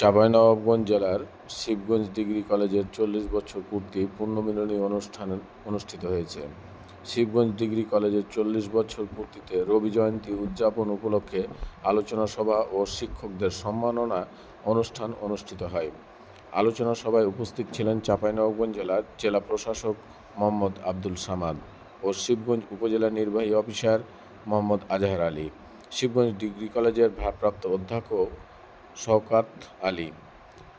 চাঁপাইনবাবগঞ্জ জেলার শিবগঞ্জ ডিগ্রি কলেজের চল্লিশ বছর পূর্তি পুণ্যমিলনী অনুষ্ঠান অনুষ্ঠিত হয়েছে। শিবগঞ্জ ডিগ্রি কলেজের চল্লিশ বছর পূর্তিতে রবি জয়ন্তী উদযাপন উপলক্ষে আলোচনা সভা ও শিক্ষকদের সম্মাননা অনুষ্ঠান অনুষ্ঠিত হয়। আলোচনা সভায় উপস্থিত ছিলেন চাঁপাইনবাবগঞ্জ জেলার জেলা প্রশাসক মোহাম্মদ আব্দুল সামাদ ও শিবগঞ্জ উপজেলা নির্বাহী অফিসার মোহাম্মদ আজহার আলী। শিবগঞ্জ ডিগ্রি কলেজের ভারপ্রাপ্ত অধ্যক্ষ শওকাত আলী।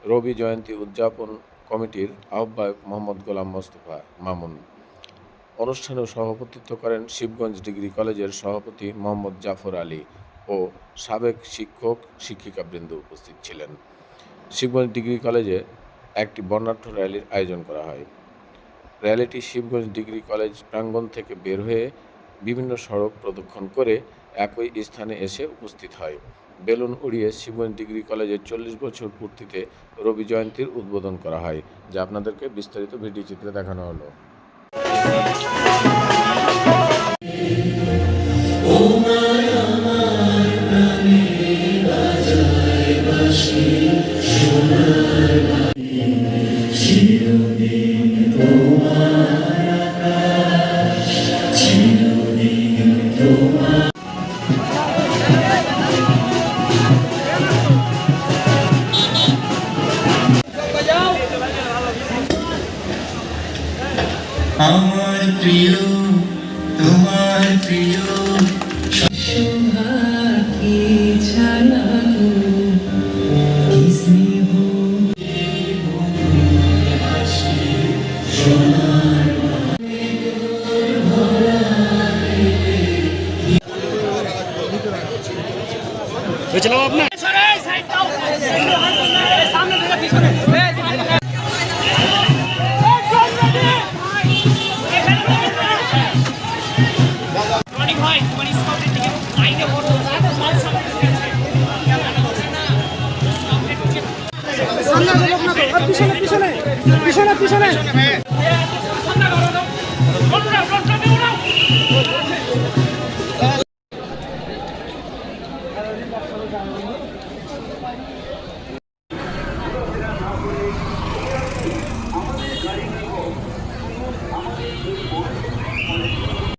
রবি জয়ন্তী উদযাপন কমিটির আহ্বায়ক মোহাম্মদ গোলাম মোস্তফা মামুন। অনুষ্ঠানে সভাপতিত্ব করেন শিবগঞ্জ ডিগ্রি কলেজের সভাপতি মোহাম্মদ জাফর আলী ও সাবেক শিক্ষক, শিক্ষিকাবৃন্দ উপস্থিত ছিলেন। শিবগঞ্জ ডিগ্রি কলেজে একটি বর্ণাঢ্য র্যালির আয়োজন করা হয়। র্যালিটি শিবগঞ্জ ডিগ্রি কলেজ প্রাঙ্গণ থেকে বের হয়ে বিভিন্ন সড়ক প্রদক্ষিণ করে একই স্থানে এসে উপস্থিত হয়। বেলুন উড়িয়ে শিবগঞ্জ ডিগ্রি কলেজের চল্লিশ বছর পূর্তিতে রবি জয়ন্তীর উদ্বোধন করা হয়, যা আপনাদেরকে বিস্তারিত ভিডিও চিত্রে দেখানো হলো। আমার প্রিয় তোমার প্রিয় সোহাকে ছাড়া গো কি স্নেহ রনিং পিছনে পিছনে পিছনে পিছনে। আমাদের